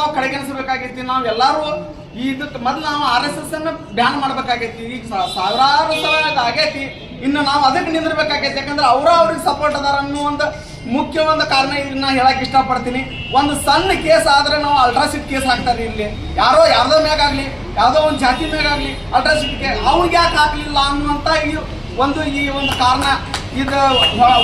ನಾವು ಕಡೆಗಣಿಸಬೇಕಾಗೈತಿ, ನಾವು ಎಲ್ಲಾರು ಇದಕ್ಕೆ ಮೊದ್ಲು ನಾವು ಆರ್ ಎಸ್ ಎಸ್ ಅನ್ನ ಬ್ಯಾನ್ ಮಾಡ್ಬೇಕಾಗೈತಿ. ಈಗ ಸಾವಿರಾರು ಸಲ ಆಗೈತಿ. ಇನ್ನು ನಾವು ಅದಕ್ಕೆ ನಿಂದಿರ್ಬೇಕಾಗೈತಿ. ಯಾಕಂದ್ರೆ ಅವರ ಅವ್ರಿಗೆ ಸಪೋರ್ಟ್ ಅದಾರ ಅನ್ನೋ ಒಂದು ಮುಖ್ಯ ಒಂದು ಕಾರಣ ಇದನ್ನ ಹೇಳಕ್ ಇಷ್ಟಪಡ್ತೀನಿ. ಒಂದು ಸಣ್ಣ ಕೇಸ್ ಆದ್ರೆ ನಾವು ಅಲ್ಟ್ರಾಸಿಟ್ ಕೇಸ್ ಹಾಕ್ತಾರೆ ಇಲ್ಲಿ. ಯಾರೋ ಯಾರ್ದೋ ಮ್ಯಾಗ ಆಗ್ಲಿ, ಯಾವ್ದೋ ಒಂದು ಜಾತಿ ಮ್ಯಾಗ ಆಗ್ಲಿ ಅಲ್ಟ್ರಾಸಿಟ್ ಕೇಸ್ ಯಾಕೆ ಹಾಕ್ಲಿಲ್ಲ ಅನ್ನುವಂತ ಈ ಒಂದು ಈ ಒಂದು ಕಾರಣ ಇದು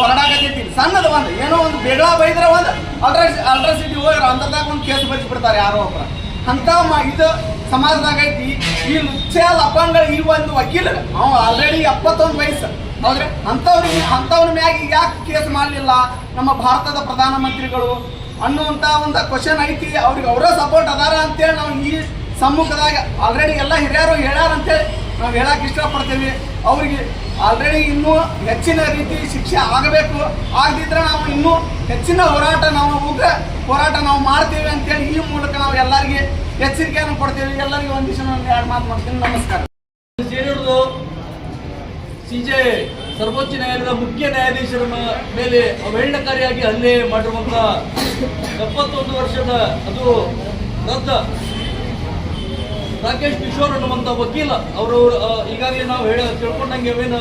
ಹೊರಡಾಕತೈತಿ ಸಣ್ಣದ ಒಂದು, ಏನೋ ಒಂದು ಬೇಡ ಬೈದ್ರೆ ಒಂದು ಅಲ್ಟ್ರಾ ಅಲ್ಟ್ರಾಸಿಟಿ ಹೋಗಿ ಅಂತದಾಗ ಒಂದು ಕೇಸ್ ಬಚ್ಚಿಬಿಡ್ತಾರೆ ಬಿಡ್ತಾರೆ ಯಾರೋ ಒಬ್ಬರ ಅಂತ ಇದು ಸಮಾಜದಾಗ ಐತಿ. ಈ ಲುಚ್ಚ ಅಪಂಗ ಈ ಒಂದು ವಕೀಲ, ಅವ ಆಲ್ರೆಡಿ ಎಪ್ಪತ್ತೊಂದು ವಯಸ್ಸು. ಹೌದ್ರೆ? ಅಂಥವ್ರಿಗೆ ಅಂಥವ್ರ ಮ್ಯಾಗ ಯಾಕೆ ಕೇಸ್ ಮಾಡಲಿಲ್ಲ? ನಮ್ಮ ಭಾರತದ ಪ್ರಧಾನಮಂತ್ರಿಗಳು ಅನ್ನುವಂಥ ಒಂದು ಕ್ವಶನ್ ಐತಿ. ಅವ್ರಿಗೆ ಅವರೇ ಸಪೋರ್ಟ್ ಅದಾರ ಅಂತೇಳಿ ನಾವು ಈ ಸಮ್ಮುಖದಾಗ ಆಲ್ರೆಡಿ ಎಲ್ಲ ಹಿರಿಯರು ಹೇಳ್ಯಾರ ಅಂತೇಳಿ ನಾವು ಹೇಳಕ್ ಇಷ್ಟಪಡ್ತೀವಿ. ಅವರಿಗೆ ಆಲ್ರೆಡಿ ಇನ್ನೂ ಹೆಚ್ಚಿನ ರೀತಿ ಶಿಕ್ಷೆ ಆಗಬೇಕು. ಆಗದಿದ್ರೆ ನಾವು ಇನ್ನೂ ಹೆಚ್ಚಿನ ಹೋರಾಟ ನಾವು ಉಗ್ರ ಹೋರಾಟ ನಾವು ಮಾಡ್ತೀವಿ ಅಂತೇಳಿ ಈ ಮೂಲಕ ನಾವು ಎಲ್ಲರಿಗೆ ಎಚ್ಚರಿಕೆಯನ್ನು ಕೊಡ್ತೀವಿ. ಎಲ್ಲರಿಗೂ ಒಂದು ದಿವಸ ಒಂದು ಎರಡು ಮಾತು ಮಾಡ್ತೀನಿ. ನಮಸ್ಕಾರ. ಸಿ ಜೆ ಸರ್ವೋಚ್ಚ ನ್ಯಾಯಾಲಯದ ಮುಖ್ಯ ನ್ಯಾಯಾಧೀಶರ ಮೇಲೆ ಅವಹೇಳನಕಾರಿಯಾಗಿ ಹಲ್ಲೆ ಮಾಡಿರುವಂತ ಎಪ್ಪತ್ತೊಂದು ವರ್ಷದ ಅದು ರದ್ದ. ರಾಕೇಶ್ ಕಿಶೋರ್ ಅನ್ನುವಂಥ ವಕೀಲ, ಅವರು ಈಗಾಗಲೇ ನಾವು ಹೇಳ, ತಿಳ್ಕೊಂಡಂಗೆ ಅವೇನು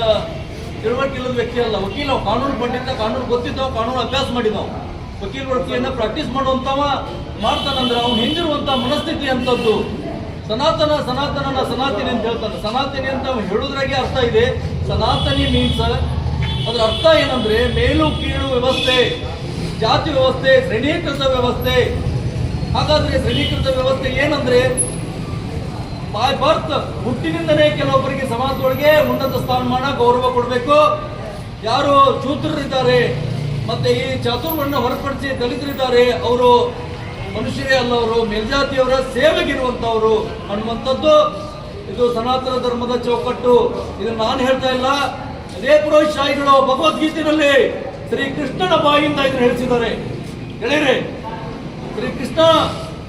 ತಿಳುವಳಿಕೆ ಇಲ್ಲದ ವ್ಯಕ್ತಿ ಅಲ್ಲ. ವಕೀಲ. ಕಾನೂನು ಪಂಡಿತ, ಕಾನೂನು ಗೊತ್ತಿದ್ದವ, ಕಾನೂನು ಅಭ್ಯಾಸ ಮಾಡಿದವ. ವಕೀಲ ವೃತ್ತಿಯನ್ನ ಪ್ರಾಕ್ಟೀಸ್ ಮಾಡುವಂಥವ ಮಾಡ್ತಾನಂದ್ರೆ ಅವ್ನು ಹಿಂದಿರುವಂಥ ಮನಸ್ಥಿತಿ ಅಂತದ್ದು. ಸನಾತನ, ಸನಾತನನ ಸನಾತನಿ ಅಂತ ಹೇಳ್ತಾನೆ. ಸನಾತನಿ ಅಂತ ಅವ್ನು ಹೇಳುದ್ರಾಗೆ ಅರ್ಥ ಇದೆ. ಸನಾತನಿ ಮೀನ್ಸ್ ಅದರ ಅರ್ಥ ಏನಂದ್ರೆ ಮೇಲು, ಕೀಳು ವ್ಯವಸ್ಥೆ, ಜಾತಿ ವ್ಯವಸ್ಥೆ, ಶ್ರೇಣೀಕೃತ ವ್ಯವಸ್ಥೆ. ಹಾಗಾದ್ರೆ ಶ್ರೇಣೀಕೃತ ವ್ಯವಸ್ಥೆ ಏನಂದ್ರೆ ಬೈ ಬರ್ತ್. ಹುಟ್ಟಿನಿಂದಲೇ ಕೆಲವೊಬ್ಬರಿಗೆ ಸಮಾಜದೊಳಗೆ ಉನ್ನತ ಸ್ಥಾನಮಾನ ಗೌರವ ಕೊಡಬೇಕು. ಯಾರು ಚೂತ್ರರಿದ್ದಾರೆ, ಮತ್ತೆ ಈ ಚಾತುರ್ವರ್ಣ ಹೊರತುಪಡಿಸಿ ದಲಿತರಿದ್ದಾರೆ, ಅವರು ಮನುಷ್ಯರೇ ಅಲ್ಲ, ಅವರು ಮೇಲ್ಜಾತಿಯವರ ಸೇವೆಗಿರುವಂತವರು ಅನ್ನುವಂಥದ್ದು. ಇದು ಸನಾತನ ಧರ್ಮದ ಚೌಕಟ್ಟು. ಇದನ್ನು ನಾನು ಹೇಳ್ತಾ ಇಲ್ಲ. ಅದೇ ಪುರೋಹಿತಶಾಹಿಗಳು ಭಗವದ್ಗೀತೆಯಲ್ಲಿ ಶ್ರೀ ಕೃಷ್ಣನ ಬಾಯಿಂದ ಇದನ್ನು ಹೇಳಿಸಿದ್ದಾರೆ. ಹೇಳಿರಿ ಶ್ರೀ ಕೃಷ್ಣ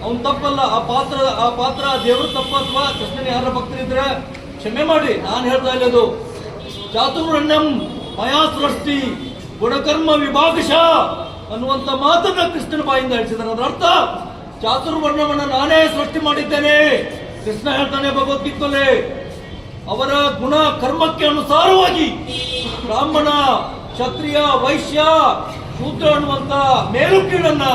ಅವನ್ ತಪ್ಪಲ್ಲ. ಆ ಪಾತ್ರ ಆ ಪಾತ್ರ ದೇವರು ತಪ್ಪ ಅಥವಾ ಕೃಷ್ಣನ ಯಾರ ಭಕ್ತರಿದ್ರೆ ಕ್ಷಮೆ ಮಾಡಿ. ನಾನು ಹೇಳ್ತಾ ಇಲ್ಲದು ಚಾತುರ್ಣ್ಯಂ ಮಯಾ ಸೃಷ್ಟಿ ಗುಣಕರ್ಮ ವಿಭಾಗಶ ಅನ್ನುವಂತ ಮಾತನ್ನ ಕೃಷ್ಣನ ಬಾಯಿಂದ ಹೇಳಿಸಿದ್ದಾರೆ ಅದರ ಅರ್ಥ, ಚಾತುರ್ವರ್ಣವನ್ನ ನಾನೇ ಸೃಷ್ಟಿ ಮಾಡಿದ್ದೇನೆ. ಕೃಷ್ಣ ಹೇಳ್ತಾನೆ ಭಗವದ್ಗೀತಲ್ಲಿ ಅವರ ಗುಣ ಕರ್ಮಕ್ಕೆ ಅನುಸಾರವಾಗಿ ಬ್ರಾಹ್ಮಣ, ಕ್ಷತ್ರಿಯ, ವೈಶ್ಯ, ಶೂದ್ರ ಅನ್ನುವಂತ ಮೇಲು ಕೀಳನ್ನ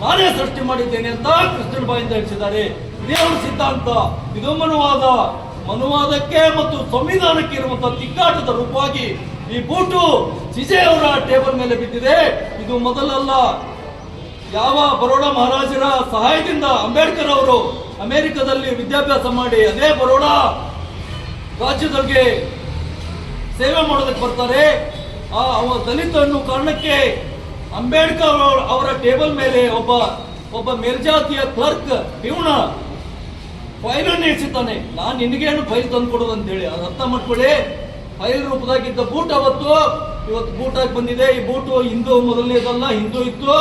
ನಾನೇ ಸೃಷ್ಟಿ ಮಾಡಿದ್ದೇನೆ ಅಂತ ಕೃಷ್ಣನ ಬಾಯಿಂದ ಹೇಳಿದ್ದಾರೆ ದೇವರ ಸಿದ್ಧಾಂತ, ಇದು ಮನುವಾದ. ಮನುವಾದಕ್ಕೆ ಮತ್ತು ಸಂವಿಧಾನಕ್ಕೆ ಇರುವಂತಹ ತಿಕ್ಕಾಟದ ರೂಪವಾಗಿ ಈ ಬೂಟು ಸಿಜೆ ಅವರ ಟೇಬಲ್ ಮೇಲೆ ಬಿದ್ದಿದೆ. ಇದು ಮೊದಲಲ್ಲ. ಯಾವ ಬರೋಡಾ ಮಹಾರಾಜರ ಸಹಾಯದಿಂದ ಅಂಬೇಡ್ಕರ್ ಅವರು ಅಮೆರಿಕದಲ್ಲಿ ವಿದ್ಯಾಭ್ಯಾಸ ಮಾಡಿ ಅದೇ ಬರೋಡಾ ರಾಜ್ಯದೊಳಗೆ ಸೇವೆ ಮಾಡೋದಕ್ಕೆ ಬರ್ತಾರೆ. ಆ, ಅವ ದಲಿತ ಅನ್ನೋ ಕಾರಣಕ್ಕೆ ಅಂಬೇಡ್ಕರ್ ಅವರ- ಟೇಬಲ್ ಮೇಲೆ ಒಬ್ಬ ಒಬ್ಬ ಮೇಲ್ಜಾತಿಯ ಕ್ಲರ್ಕ್ ಇವನ ಫೈಲನ್ನು ಇಳಿಸಿದ್ದಾನೆ ನಾನು ನಿನಗೇನು ಫೈಲ್ ತಂದು ಕೊಡೋದು ಅಂತೇಳಿ. ಅದು ಅರ್ಥ ಮಾಡ್ಕೊಳ್ಳಿ. ಫೈಲ್ ರೂಪದಾಗಿದ್ದ ಬೂಟ್ ಅವತ್ತು, ಇವತ್ತು ಬೂಟ್ ಆಗಿ ಬಂದಿದೆ. ಈ ಬೂಟು ಹಿಂದೂ ಮೊದಲನೇದಲ್ಲ, ಹಿಂದೂ ಇತ್ತು.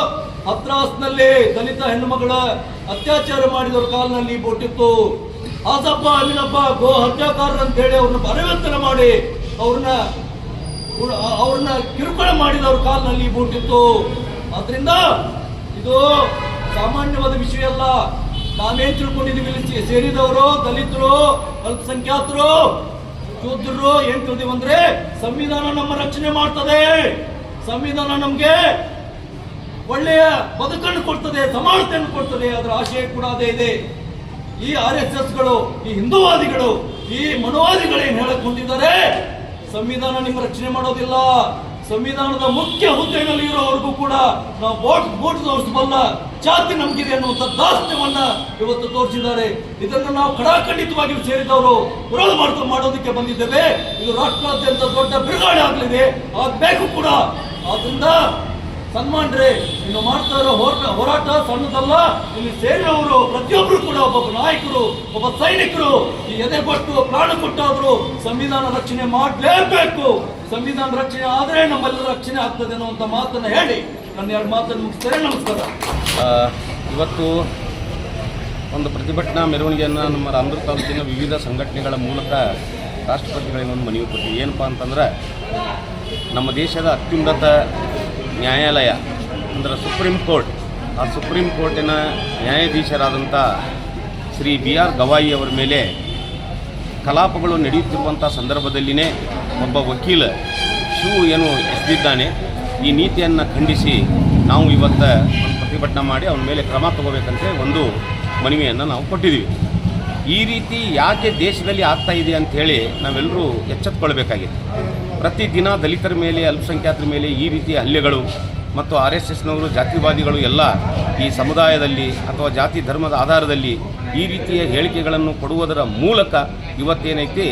ಹತ್ರಾಸ್ನಲ್ಲಿ ದಲಿತ ಹೆಣ್ಣುಮಗಳ ಅತ್ಯಾಚಾರ ಮಾಡಿದವ್ರ ಕಾಲದಲ್ಲಿ ಈ ಬೂಟ್ ಇತ್ತು. ಆಸಪ್ಪ ಅಲ್ಲಿನಪ್ಪ ಗೋ ಹತ್ಯಾಕಾರರು ಅಂತ ಹೇಳಿ ಅವ್ರನ್ನ ಬರವೇತನ ಮಾಡಿ ಅವ್ರನ್ನ ಅವ್ರನ್ನ ಕಿರುಕುಳ ಮಾಡಿದವ್ರ ಕಾಲದಲ್ಲಿ ಈ ಬೂಟ್ ಇತ್ತು. ಆದ್ರಿಂದ ಇದು ಸಾಮಾನ್ಯವಾದ ವಿಷಯ ಅಲ್ಲ. ನಾವೇನ್ ತಿಳ್ಕೊಂಡಿದ್ದೀವಿ ಸೇರಿದವರು, ದಲಿತರು, ಅಲ್ಪಸಂಖ್ಯಾತರು ಶೂದ್ರರು ಏನ್ ತಿಳಿದೀವಿ ಅಂದ್ರೆ ಸಂವಿಧಾನ ನಮ್ಮ ರಕ್ಷಣೆ ಮಾಡ್ತದೆ. ಸಂವಿಧಾನ ನಮ್ಗೆ ಒಳ್ಳೆಯ ಬದುಕನ್ನು ಕೊಡ್ತದೆ, ಸಮಾನತೆಯನ್ನು ಕೊಡ್ತದೆ. ಅದರ ಆಶಯ ಕೂಡ ಅದೇ ಇದೆ. ಈ ಆರ್ ಎಸ್ ಎಸ್ಗಳು ಈ ಹಿಂದೂವಾದಿಗಳು, ಈ ಮನುವಾದಿಗಳು ಏನ್ ಹೇಳಕ್ ಹೊಂದಿದ್ದಾರೆ? ಸಂವಿಧಾನ ನಿಮ್ಮ ರಕ್ಷಣೆ ಮಾಡೋದಿಲ್ಲ. ಸಂವಿಧಾನದ ಮುಖ್ಯ ಹುದ್ದೆಗಳಲ್ಲಿ ಇರೋವರೆಗೂ ಕೂಡ ನಾವು ಬೋಟ್ ಬೋಟ್ ತೋರಿಸಬಲ್ಲ ಜಾತಿ ನಮಗಿದೆ ಅನ್ನುವಂಥ ದಾಸ್ಯವನ್ನ ಇವತ್ತು ತೋರಿಸಿದ್ದಾರೆ. ಇದನ್ನು ನಾವು ಕಡಾಖಂಡಿತವಾಗಿ ಸೇರಿದವರು ವಿರೋಧ ಮಾಡ್ಕೊಂಡು ಮಾಡೋದಕ್ಕೆ ಬಂದಿದ್ದೇವೆ. ಇದು ರಾಷ್ಟ್ರಾದ್ಯಂತ ದೊಡ್ಡ ಬಿರುಗಾಳಿ ಆಗಲಿದೆ. ಆಗ್ಬೇಕು ಕೂಡ. ಆದ್ರಿಂದ ಸನ್ಮಾನ್ರೆ, ಇನ್ನು ಮಾಡ್ತಾ ಇರೋ ಹೋರಾಟ ಹೋರಾಟ ಸಣ್ಣದಲ್ಲ, ಇಲ್ಲಿ ಸೇರಿದವರು ಪ್ರತಿಯೊಬ್ಬರು ಕೂಡ ಒಬ್ಬ ನಾಯಕರು, ಒಬ್ಬ ಸೈನಿಕರು, ಈ ಎದೆ ಕೊಟ್ಟು ಪ್ರಾಣ ಕೊಟ್ಟಾದ್ರು ಸಂವಿಧಾನ ರಕ್ಷಣೆ ಮಾಡಲೇಬೇಕು. ಸಂವಿಧಾನ ರಕ್ಷಣೆ ಆದರೆ ನಮ್ಮೆಲ್ಲರ ರಕ್ಷಣೆ ಆಗ್ತದೆ ಅನ್ನುವಂತ ಮಾತನ್ನ ಹೇಳಿ. ನನ್ನ ಎರಡು ಮಾತನ್ನು ಮುಗಿಸ್ತಾರೆ ನಮಸ್ಕಾರ. ಇವತ್ತು ಒಂದು ಪ್ರತಿಭಟನಾ ಮೆರವಣಿಗೆಯನ್ನು ನಮ್ಮ ರಾಮದುರ್ಗ ತಾಲೂಕಿನ ವಿವಿಧ ಸಂಘಟನೆಗಳ ಮೂಲಕ ರಾಷ್ಟ್ರಪತಿಗಳಿಗೆ ಒಂದು ಮನವಿ ಕೊಟ್ಟಿವಿ. ಏನಪ್ಪ ಅಂತಂದ್ರೆ, ನಮ್ಮ ದೇಶದ ಅತ್ಯುನ್ನತ ನ್ಯಾಯಾಲಯ, ಅಂದರೆ ಸುಪ್ರೀಂ ಕೋರ್ಟ್. ಆ ಸುಪ್ರೀಂ ಕೋರ್ಟಿನ ನ್ಯಾಯಾಧೀಶರಾದಂಥ ಶ್ರೀ ಬಿ ಆರ್ ಗವಾಯಿ ಅವರ ಮೇಲೆ ಕಲಾಪಗಳು ನಡೆಯುತ್ತಿರುವಂಥ ಸಂದರ್ಭದಲ್ಲಿನೇ ಒಬ್ಬ ವಕೀಲ ಶೂ ಏನು ಎಸ್ದಿದ್ದಾನೆ, ಈ ನೀತಿಯನ್ನು ಖಂಡಿಸಿ ನಾವು ಇವತ್ತು ಪ್ರತಿಭಟನೆ ಮಾಡಿ ಅವನ ಮೇಲೆ ಕ್ರಮ ತಗೋಬೇಕಂತ ಒಂದು ಮನವಿಯನ್ನು ನಾವು ಕೊಟ್ಟಿದ್ದೀವಿ. ಈ ರೀತಿ ಯಾಕೆ ದೇಶದಲ್ಲಿ ಆಗ್ತಾ ಇದೆ ಅಂಥೇಳಿ ನಾವೆಲ್ಲರೂ ಎಚ್ಚೆತ್ಕೊಳ್ಬೇಕಾಗಿದೆ ಪ್ರತಿದಿನ ದಲಿತರ ಮೇಲೆ, ಅಲ್ಪಸಂಖ್ಯಾತರ ಮೇಲೆ ಈ ರೀತಿಯ ಹಲ್ಲೆಗಳು ಮತ್ತು ಆರ್ ಎಸ್ ಎಸ್ನವರು, ಜಾತಿವಾದಿಗಳು ಎಲ್ಲ ಈ ಸಮುದಾಯದಲ್ಲಿ ಅಥವಾ ಜಾತಿ ಧರ್ಮದ ಆಧಾರದಲ್ಲಿ ಈ ರೀತಿಯ ಹೇಳಿಕೆಗಳನ್ನು ಕೊಡುವುದರ ಮೂಲಕ ಇವತ್ತೇನೈತಿ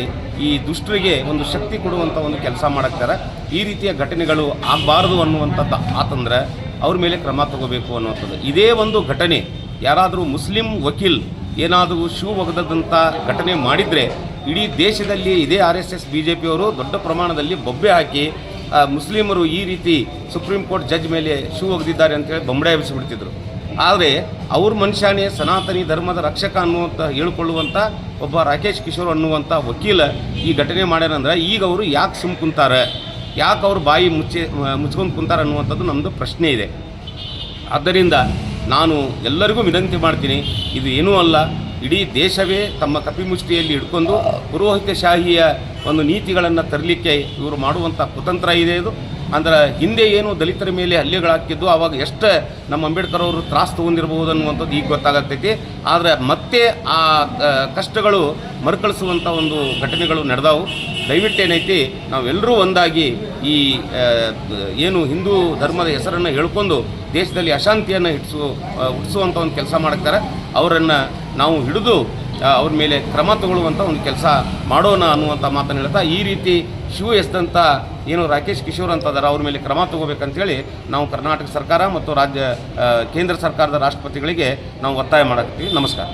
ಈ ದುಷ್ಟರಿಗೆ ಒಂದು ಶಕ್ತಿ ಕೊಡುವಂಥ ಒಂದು ಕೆಲಸ ಮಾಡಕ್ತಾರೆ. ಈ ರೀತಿಯ ಘಟನೆಗಳು ಆಗಬಾರದು ಅನ್ನುವಂಥದ್ದು ಆತಂದ್ರೆ ಅವ್ರ ಮೇಲೆ ಕ್ರಮ ತಗೋಬೇಕು ಅನ್ನುವಂಥದ್ದು. ಇದೇ ಒಂದು ಘಟನೆ, ಯಾರಾದರೂ ಮುಸ್ಲಿಂ ವಕೀಲ್ ಏನಾದರೂ ಶೂ ಒಗೆದಂಥ ಘಟನೆ ಮಾಡಿದರೆ ಇಡೀ ದೇಶದಲ್ಲಿ ಇದೇ R S S, B J ಪಿಯವರು ದೊಡ್ಡ ಪ್ರಮಾಣದಲ್ಲಿ ಬೊಬ್ಬೆ ಹಾಕಿ ಮುಸ್ಲಿಮರು ಈ ರೀತಿ ಸುಪ್ರೀಂ ಕೋರ್ಟ್ ಜಡ್ಜ್ ಮೇಲೆ ಶೂ ಒಗೆದಿದ್ದಾರೆ ಅಂತೇಳಿ ಬೊಂಬಡೆ ಎಬ್ಬಿಸಿಬಿಡ್ತಿದ್ರು ಆದರೆ ಅವ್ರ ಮನುಷ್ಯನೇ ಸನಾತನಿ ಧರ್ಮದ ರಕ್ಷಕ ಅನ್ನುವಂಥ ಹೇಳ್ಕೊಳ್ಳುವಂಥ ಒಬ್ಬ ರಾಕೇಶ್ ಕಿಶೋರ್ ಅನ್ನುವಂಥ ವಕೀಲ ಈ ಘಟನೆ ಮಾಡ್ಯಾರಂದ್ರೆ ಈಗ ಅವರು ಯಾಕೆ ಸುಮ್ ಕುಂತಾರೆ? ಯಾಕೆ ಅವ್ರು ಬಾಯಿ ಮುಚ್ಚಿ ಮುಚ್ಕೊಂಡು ಕುಂತಾರೆ ಅನ್ನುವಂಥದ್ದು ನಮ್ಮದು ಪ್ರಶ್ನೆ ಇದೆ. ಆದ್ದರಿಂದ ನಾನು ಎಲ್ಲರಿಗೂ ವಿನಂತಿ ಮಾಡ್ತೀನಿ, ಇದು ಏನೂ ಅಲ್ಲ ಇಡೀ ದೇಶವೇ ತಮ್ಮ ಕಪಿಮುಷ್ಟಿಯಲ್ಲಿ ಹಿಡ್ಕೊಂಡು ಪುರೋಹಿತಶಾಹಿಯ ಒಂದು ನೀತಿಗಳನ್ನು ತರಲಿಕ್ಕೆ ಇವರು ಮಾಡುವಂಥ ಕುತಂತ್ರ ಇದೆ ಇದು. ಅಂದ್ರೆ ಹಿಂದೆ ಏನು ದಲಿತರ ಮೇಲೆ ಹಲ್ಲೆಗಳಾಗ್ತಿದ್ದು ಆವಾಗ ಎಷ್ಟು ನಮ್ಮ ಅಂಬೇಡ್ಕರ್ ಅವರು ತ್ರಾಸ ತೊಗೊಂಡಿರ್ಬೋದು ಅನ್ನುವಂಥದ್ದು ಈಗ ಗೊತ್ತಾಗತ್ತೈತಿ. ಆದರೆ ಮತ್ತೆ ಆ ಆ, ಕಷ್ಟಗಳು ಮರುಕಳಿಸುವಂಥ ಒಂದು ಘಟನೆಗಳು ನಡೆದವು. ದಯವಿಟ್ಟು ಏನೈತಿ ನಾವೆಲ್ಲರೂ ಒಂದಾಗಿ ಈ ಏನು ಹಿಂದೂ ಧರ್ಮದ ಹೆಸರನ್ನು ಹೇಳ್ಕೊಂಡು ದೇಶದಲ್ಲಿ ಅಶಾಂತಿಯನ್ನು ಹಿಡಿಸು ಹುಟ್ಟಿಸುವಂಥ ಒಂದು ಕೆಲಸ ಮಾಡ್ತಾರೆ. ಅವರನ್ನು ನಾವು ಹಿಡಿದು ಅವ್ರ ಮೇಲೆ ಕ್ರಮ ತಗೊಳ್ಳುವಂಥ ಒಂದು ಕೆಲಸ ಮಾಡೋಣ ಅನ್ನುವಂಥ ಮಾತನ್ನು ಹೇಳ್ತಾ, ಈ ರೀತಿ ಶಿವ ಎಸ್ದಂಥ ಏನು ರಾಕೇಶ್ ಕಿಶೋರ್ ಅಂತ ಅದಾರ, ಅವ್ರ ಮೇಲೆ ಕ್ರಮ ತಗೋಬೇಕಂತೇಳಿ ನಾವು ಕರ್ನಾಟಕ ಸರ್ಕಾರ ಮತ್ತು ರಾಜ್ಯ ಕೇಂದ್ರ ಸರ್ಕಾರದ ರಾಷ್ಟ್ರಪತಿಗಳಿಗೆ ನಾವು ಒತ್ತಾಯ ಮಾಡಕ್ತೀವಿ ನಮಸ್ಕಾರ.